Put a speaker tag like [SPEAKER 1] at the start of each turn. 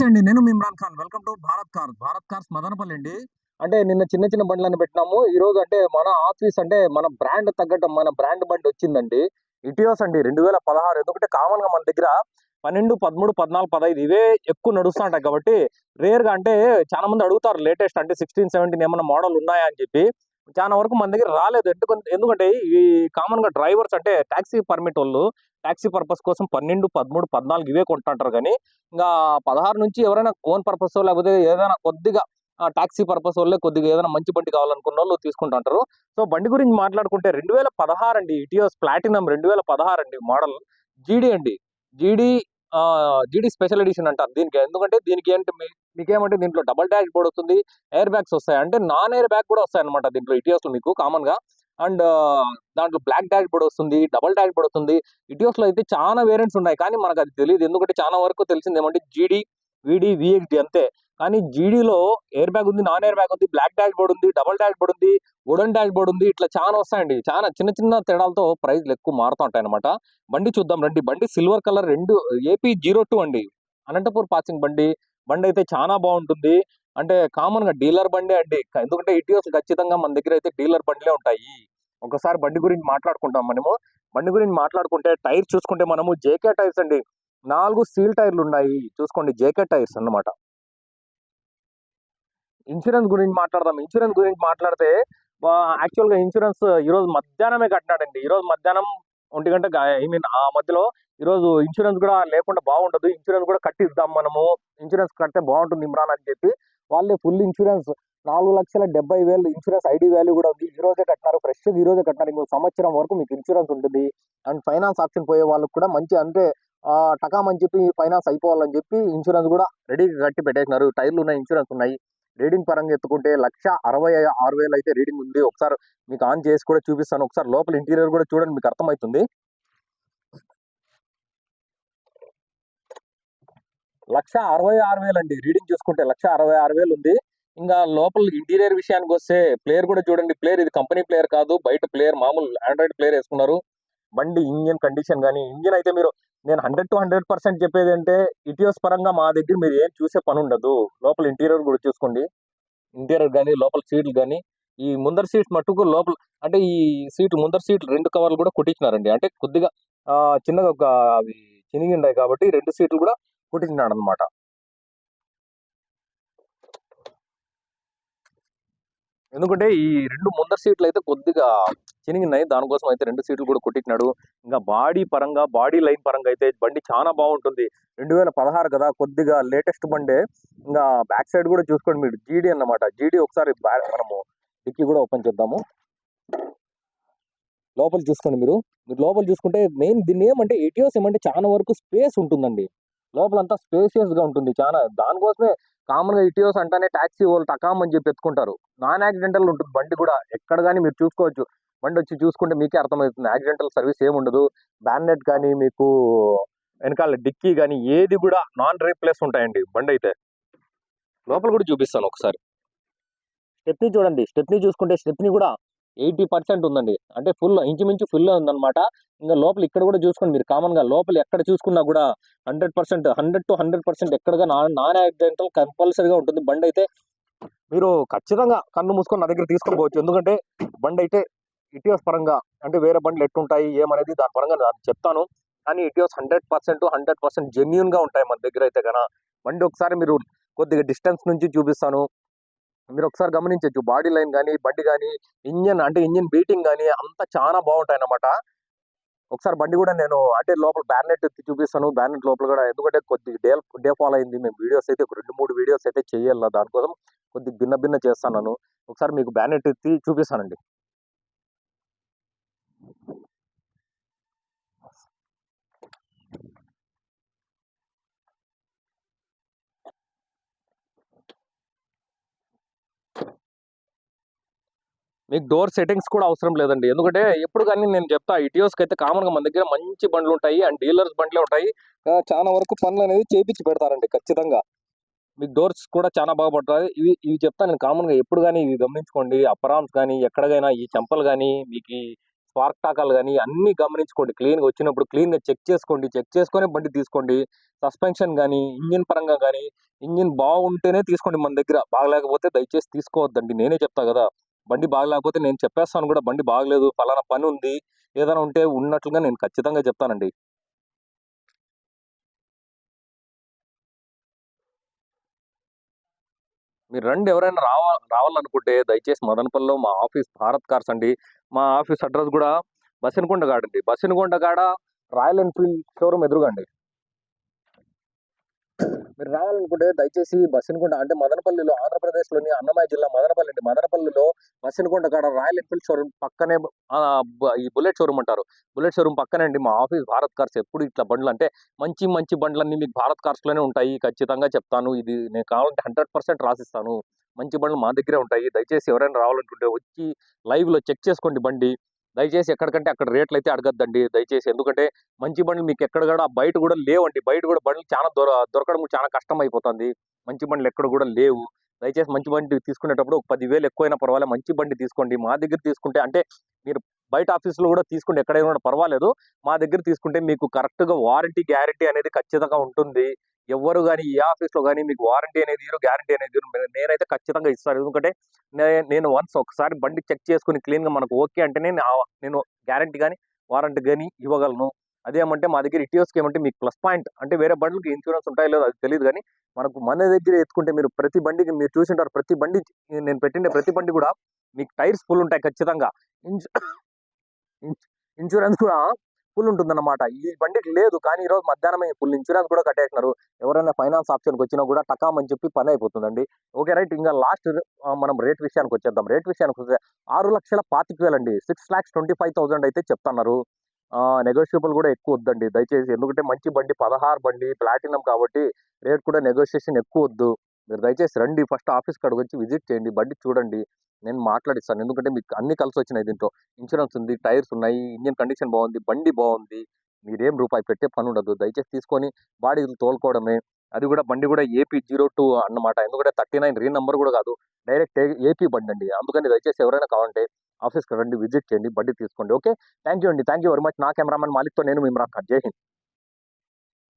[SPEAKER 1] నమస్తే అండి. నేను Imran Khan. Welcome to Bharat cars. Bharat cars Madanapalle అండి. అంటే నిన్న చిన్న చిన్న బండ్లను పెట్టినాము. ఈ రోజు అంటే మన ఆఫీస్ అంటే మన బ్రాండ్ తగ్గట్టు మన బ్రాండ్ బండి వచ్చిందండి. ఇటియోస్ అండి. రెండు వేల పదహారు ఎందుకంటే కామన్గా మన దగ్గర పన్నెండు పదమూడు పద్నాలుగు పదహైదు ఇవే ఎక్కువ నడుస్తుంటాయి కాబట్టి రేర్గా అంటే చాలా మంది అడుగుతారు లేటెస్ట్ అంటే సిక్స్టీన్ సెవెంటీన్ ఏమైనా మోడల్ ఉన్నాయా అని చెప్పి. చాలా వరకు మన దగ్గర రాలేదు. ఎందుకంటే ఎందుకంటే ఈ కామన్గా డ్రైవర్స్ అంటే టాక్సీ పర్మిట్ వాళ్ళు టాక్సీ పర్పస్ కోసం పన్నెండు పదమూడు పద్నాలుగు ఇవే కొంటుంటారు. కానీ ఇంకా పదహారు నుంచి ఎవరైనా ఓన్ పర్పస్ లేకపోతే ఏదైనా కొద్దిగా టాక్సీ పర్పస్ వల్లే కొద్దిగా ఏదైనా మంచి బండి కావాలనుకున్న వాళ్ళు తీసుకుంటుంటారు. సో బండి గురించి మాట్లాడుకుంటే రెండు వేల పదహారు అండి ఇటీఎస్ ప్లాటినం రెండు వేల పదహారు అండి మోడల్. జీడీ అండి. జీడీ జీడీ స్పెషల్ ఎడిషన్ అంటారు దీనికి. ఎందుకంటే దీనికి ఏంటి మీకేమంటే దీంట్లో డబల్ డాష్ బోర్డ్ వస్తుంది ఎయిర్ బ్యాగ్స్ వస్తాయి. అంటే నాన్ ఎయిర్ బ్యాగ్ కూడా వస్తాయి అనమాట దీంట్లో ఇటీఎస్లో మీకు కామన్గా అండ్ దాంట్లో బ్లాక్ డాష్ బోర్డ్ వస్తుంది డబల్ డాష్ బోర్డ్ వస్తుంది. ఇటీఎస్లో అయితే చాలా వేరియంట్స్ ఉన్నాయి. కానీ మనకు అది తెలియదు ఎందుకంటే చాలా వరకు తెలిసింది ఏమంటే జీడీ వీడీ విఎక్డి అంతే. కానీ జీడీలో ఎయిర్ బ్యాగ్ ఉంది నాన్ ఎయిర్ బ్యాగ్ ఉంది బ్లాక్ డాష్ బోర్డ్ ఉంది డబల్ డాష్ బోర్డ్ ఉంది వుడన్ డాష్ బోర్డ్ ఉంది. ఇట్లా చాలా వస్తాయండి. చాలా చిన్న చిన్న తేడాలతో ప్రైస్లు ఎక్కువ మారుతూ ఉంటాయి అనమాట బండి చూద్దాం రండి. బండి సిల్వర్ కలర్ రెండు ఏపీ జీరో టూ అండి. అనంతపూర్ పాసింగ్ బండి. బండి అయితే చాలా బాగుంటుంది. అంటే కామన్గా డీలర్ బండి అండి. ఎందుకంటే ఇటీవస్ ఖచ్చితంగా మన దగ్గర అయితే డీలర్ బండిలే ఉంటాయి. ఒకసారి బండి గురించి మాట్లాడుకుంటాం మనము. బండి గురించి మాట్లాడుకుంటే టైర్ చూసుకుంటే మనము జేకే టైర్స్ అండి. నాలుగు సీల్ టైర్లు ఉన్నాయి. చూసుకోండి జేకే టైర్స్ అన్నమాట. ఇన్సూరెన్స్ గురించి మాట్లాడదాం. ఇన్సూరెన్స్ గురించి మాట్లాడితే యాక్చువల్గా ఇన్సూరెన్స్ ఈరోజు మధ్యాహ్నమే కట్టినాడండి. ఈ రోజు మధ్యాహ్నం ఒంటి గంట ఐ మీన్ ఆ మధ్యలో ఈ రోజు ఇన్సూరెన్స్ కూడా లేకుండా బాగుండదు. ఇన్సూరెన్స్ కూడా కట్టిద్దాం మనము. ఇన్సూరెన్స్ కడితే బాగుంటుంది ఇమ్రాన్ అని చెప్పి వాళ్ళే ఫుల్ ఇన్సూరెన్స్ నాలుగు లక్షల డెబ్బై వేలు ఇన్సూరెన్స్ ఐడి వాల్యూ కూడా ఉంది. ఈ రోజే కట్టినారు ఫ్రెష్ ఈ రోజే కట్టినారు. ఇంకో సంవత్సరం వరకు మీకు ఇన్సూరెన్స్ ఉంటుంది. అండ్ ఫైనాన్స్ ఆప్షన్ పోయే వాళ్ళకి కూడా మంచి అంటే టకామని టకాం అని చెప్పి ఫైనాన్స్ అయిపోవాలని చెప్పి ఇన్సూరెన్స్ కూడా రెడీగా కట్టి పెట్టేసినారు. టైర్లు ఉన్నాయి ఇన్సూరెన్స్ ఉన్నాయి. రీడింగ్ పరంగా ఎత్తుకుంటే లక్ష అరవై ఆరు వేలు అయితే రీడింగ్ ఉంది. ఒకసారి మీకు ఆన్ చేసి కూడా చూపిస్తాను. ఒకసారి లోపల ఇంటీరియర్ కూడా చూడండి మీకు అర్థమవుతుంది. లక్ష అరవై ఆరు వేలు అండి. రీడింగ్ చూసుకుంటే లక్ష అరవై ఆరు వేలు ఉంది. ఇంకా లోపల ఇంటీరియర్ విషయానికి వస్తే ప్లేయర్ కూడా చూడండి. ప్లేయర్ ఇది కంపెనీ ప్లేయర్ కాదు. బయట ప్లేయర్ మామూలు ఆండ్రాయిడ్ ప్లేయర్ వేసుకున్నారు. బండి ఇంజిన్ కండిషన్ కానీ ఇంజిన్ అయితే మీరు నేను హండ్రెడ్ టు హండ్రెడ్ పర్సెంట్ చెప్పేది అంటే ఇటియోస్ పరంగా మా దగ్గర మీరు ఏం చూసే పని ఉండదు. లోపల ఇంటీరియర్ కూడా చూసుకోండి. ఇంటీరియర్ కానీ లోపల సీట్లు కానీ ఈ ముందర సీట్ మట్టుకు లోపల అంటే ఈ సీట్ ముందర సీట్ రెండు కవర్లు కూడా కుట్టించినారండి. అంటే కొద్దిగా చిన్నగా ఒక అవి చినిగి ఉన్నాయి కాబట్టి రెండు సీట్లు కూడా కుట్టించినాడు అనమాట ఎందుకంటే ఈ రెండు ముందర సీట్లు అయితే కొద్దిగా చినిగినాయి. దానికోసం అయితే రెండు సీట్లు కూడా కొట్టించినాడు. ఇంకా బాడీ పరంగా బాడీ లైన్ పరంగా అయితే బండి చాలా బాగుంటుంది. రెండు వేల పదహారు కదా కొద్దిగా లేటెస్ట్ బండే. ఇంకా బ్యాక్ సైడ్ కూడా చూసుకోండి మీరు. జీడీ అన్నమాట. జీడీ ఒకసారి మనము డిక్కీ కూడా ఓపెన్ చేద్దాము. లోపల చూసుకోండి మీరు. మీరు లోపల చూసుకుంటే మెయిన్ దీన్ని ఏమంటే ఎటియోస్ ఏమంటే చాలా వరకు స్పేస్ ఉంటుందండి. లోపలంతా స్పేసియస్గా ఉంటుంది. చాలా దానికోసమే కామన్గా ఇటియోస్ అంటేనే ట్యాక్సీ వాళ్ళు టకాం అని చెప్పి ఎత్తుకుంటారు. నాన్ యాక్సిడెంటల్ ఉంటుంది బండి కూడా. ఎక్కడ కానీ మీరు చూసుకోవచ్చు. బండి వచ్చి చూసుకుంటే మీకే అర్థమవుతుంది. యాక్సిడెంటల్ సర్వీస్ ఏముండదు ఉండదు. బ్యాన్నెట్ కానీ మీకు వెనకాల డిక్కీ కానీ ఏది కూడా నాన్ రీప్లేస్ ఉంటాయండి బండి అయితే. లోపల కూడా చూపిస్తాను ఒకసారి. స్టెప్ని చూడండి. స్టెప్ని చూసుకుంటే స్టెప్ని కూడా ఎయిటీ పర్సెంట్ ఉందండి. అంటే ఫుల్ ఇంచుమించు ఫుల్ ఉందన్నమాట. ఇంకా లోపల ఇక్కడ కూడా చూసుకోండి మీరు కామన్గా. లోపల ఎక్కడ చూసుకున్నా కూడా hundred percent hundred to hundred percent ఎక్కడగా non accidental కంపల్సరీగా ఉంటుంది. బండి అయితే మీరు ఖచ్చితంగా కన్ను మూసుకొని నా దగ్గర తీసుకొని పోవచ్చు. ఎందుకంటే బండి అయితే ఇటీఎస్ పరంగా అంటే వేరే బండ్లు ఎట్టుంటాయి ఏమనేది దాని పరంగా నేను చెప్తాను. కానీ ETS hundred percent hundred percent జెన్యున్గా ఉంటాయి మన దగ్గర అయితే కనుక బండి ఒకసారి మీరు కొద్దిగా డిస్టెన్స్ నుంచి చూపిస్తాను. మీరు ఒకసారి గమనించవచ్చు బాడీ లైన్ కానీ బండి కానీ ఇంజన్ అంటే ఇంజన్ బీటింగ్ కానీ అంతా చాలా బాగుంటాయి అనమాట ఒకసారి బండి కూడా నేను అంటే లోపల బ్యానెట్ చూపిస్తాను. బ్యానెట్ లోపల కూడా ఎందుకంటే కొద్ది డే డే ఫాలో అయింది. మేము వీడియోస్ అయితే ఒక రెండు మూడు వీడియోస్ అయితే చేయాలి. దానికోసం కొద్ది భిన్న భిన్న చేస్తాను ఒకసారి మీకు బ్యానెట్ ఎత్తి చూపిస్తానండి. మీకు డోర్ సెట్టింగ్స్ కూడా అవసరం లేదండి. ఎందుకంటే ఎప్పుడు కానీ నేను చెప్తా ఇటియోస్కి అయితే కామన్గా మన దగ్గర మంచి బండ్లు ఉంటాయి అండ్ డీలర్స్ బండ్లే ఉంటాయి. చాలా వరకు పనులు అనేది చేపించి పెడతారండి ఖచ్చితంగా. మీకు డోర్స్ కూడా చాలా బాగా పడతాయి. ఇవి ఇవి చెప్తాను నేను కామన్గా ఎప్పుడు కానీ ఇవి గమనించుకోండి. అపరామ్స్ కానీ ఎక్కడికైనా ఈ చెంపలు కానీ మీకు స్పార్క్ టాకాలు కానీ అన్ని గమనించుకోండి. క్లీన్గా వచ్చినప్పుడు క్లీన్గా చెక్ చేసుకోండి. చెక్ చేసుకొని బండి తీసుకోండి. సస్పెన్షన్ కానీ ఇంజిన్ పరంగా కానీ ఇంజిన్ బాగుంటేనే తీసుకోండి మన దగ్గర. బాగలేకపోతే దయచేసి తీసుకోవద్దండి. నేనే చెప్తా కదా. బండి బాగలేకపోతే నేను చెప్పేస్తాను కూడా బండి బాగలేదు ఫలానా పని ఉంది ఏదైనా ఉంటే ఉన్నట్లుగా నేను ఖచ్చితంగా చెప్తానండి. మీరు రండి ఎవరైనా రావ రావాలనుకుంటే దయచేసి మదనపల్లిలో మా ఆఫీస్ భారత్ కార్స్ అండి. మా ఆఫీస్ అడ్రస్ కూడా బసినకొండ కాడ అండి బసినకొండ కాడ రాయల్ ఎన్ఫీల్డ్ షోరూమ్ ఎదురుగండి మీరు రావాలనుకుంటే దయచేసి బసినకొండ అంటే మదనపల్లిలో ఆంధ్రప్రదేశ్లోని అన్నమయ్య జిల్లా మదనపల్లి అండి. మదనపల్లిలో బసినకొండ కాడ రాయల్ ఎన్ఫీల్డ్ షోరూమ్ పక్కనే ఈ బుల్లెట్ షోరూమ్ అంటారు. బుల్లెట్ షోరూమ్ పక్కనే అండి. మా ఆఫీస్ భారత్ కార్స్ ఎప్పుడు ఇట్లా బండ్లు అంటే మంచి మంచి బండ్లన్నీ మీకు భారత్ కార్స్లోనే ఉంటాయి. ఖచ్చితంగా చెప్తాను. ఇది నేను కావాలంటే హండ్రెడ్ పర్సెంట్ రాసిస్తాను. మంచి బండ్లు మా దగ్గరే ఉంటాయి. దయచేసి ఎవరైనా రావాలనుకుంటే వచ్చి లైవ్లో చెక్ చేసుకోండి బండి. దయచేసి ఎక్కడికంటే అక్కడ రేట్లు అయితే అడగద్దండి. దయచేసి ఎందుకంటే మంచి బండ్లు మీకు ఎక్కడ కూడా బయట కూడా లేవండి. బయట కూడా బండ్లు చాలా దొర దొరకడం చాలా కష్టం అయిపోతుంది మంచి బండ్లు ఎక్కడ కూడా లేవు. దయచేసి మంచి బండి తీసుకునేటప్పుడు ఒక పదివేలు ఎక్కువైనా పర్వాలేదు మంచి బండి తీసుకోండి. మా దగ్గర తీసుకుంటే అంటే మీరు బయట ఆఫీసులో కూడా తీసుకుంటే ఎక్కడైనా కూడా పర్వాలేదు. మా దగ్గర తీసుకుంటే మీకు కరెక్ట్గా వారంటీ గ్యారంటీ అనేది ఖచ్చితంగా ఉంటుంది. ఎవరు కానీ ఏ ఆఫీస్లో కానీ మీకు వారంటీ అనేది ఇరు గ్యారంటీ అనేది ఇయ్యరు. నేనైతే ఖచ్చితంగా ఇస్తాను. ఎందుకంటే నే- నేను వన్స్ ఒకసారి బండి చెక్ చేసుకుని క్లీన్గా మనకు ఓకే అంటేనే నేను గ్యారంటీ కానీ వారంటీ కానీ ఇవ్వగలను. అదేమంటే మా దగ్గర ఇటీవస్కి ఏమంటే మీకు ప్లస్ పాయింట్ అంటే వేరే బండ్లకి ఇన్సూరెన్స్ ఉంటాయో లేదో అది తెలియదు కానీ మనకు మన దగ్గర ఎత్తుకుంటే మీరు ప్రతి బండికి మీరు చూసింటారు ప్రతి బండి నేను పెట్టిన ప్రతి బండి కూడా మీకు టైర్స్ ఫుల్ ఉంటాయి ఖచ్చితంగా. ఇన్సూరెన్స్ కూడా ఫుల్ ఉంటుందన్నమాట ఈ బండికి లేదు కానీ ఈ రోజు మధ్యాహ్నం ఫుల్ ఇన్సూరెన్స్ కూడా కట్టేసినారు. ఎవరైనా ఫైనాన్స్ ఆప్షన్కి వచ్చినా కూడా టకామ్ అని చెప్పి పని అయిపోతుందండి. Okay right. ఇంకా లాస్ట్ మనం రేట్ విషయానికి వచ్చేద్దాం. రేట్ విషయానికి వస్తే ఆరు లక్షల పాతిక వేలండి. Six lakhs twenty five thousand అయితే చెప్తున్నారు. నెగోషియబుల్ కూడా ఎక్కువ వద్దండి. దయచేసి ఎందుకంటే మంచి బండి పదహారు బండి ప్లాటినం కాబట్టి రేట్ కూడా నెగోషియేషన్ ఎక్కువ వద్దు. మీరు దయచేసి రండి. ఫస్ట్ ఆఫీస్ కాడికి వచ్చి విజిట్ చేయండి. బండి చూడండి. నేను మాట్లాడిస్తాను. ఎందుకంటే మీకు అన్ని కలిసి వచ్చినాయి దీంట్లో. ఇన్సూరెన్స్ ఉంది టైర్స్ ఉన్నాయి ఇంజిన్ కండిషన్ బాగుంది బండి బాగుంది. మీరేం రూపాయి పెట్టే పని ఉండదు. దయచేసి తీసుకొని బాడీలు తోలుకోవడమే. అది కూడా బండి కూడా ఏపీ జీరో టూ అన్నమాట. ఎందుకంటే థర్టీ నైన్ రీ నెంబర్ కూడా కాదు. డైరెక్ట్ ఏపీ బండి అండి. అందుకని దయచేసి ఎవరైనా కావాలంటే ఆఫీస్కి రండి విజిట్ చేయండి బండి తీసుకోండి. ఓకే? థ్యాంక్ యూ అండి. Thank you very much. నా కెమెరామెన్ మాలిక్తో నేను ఇమ్రాన్ ఖాన్. జై హింద్.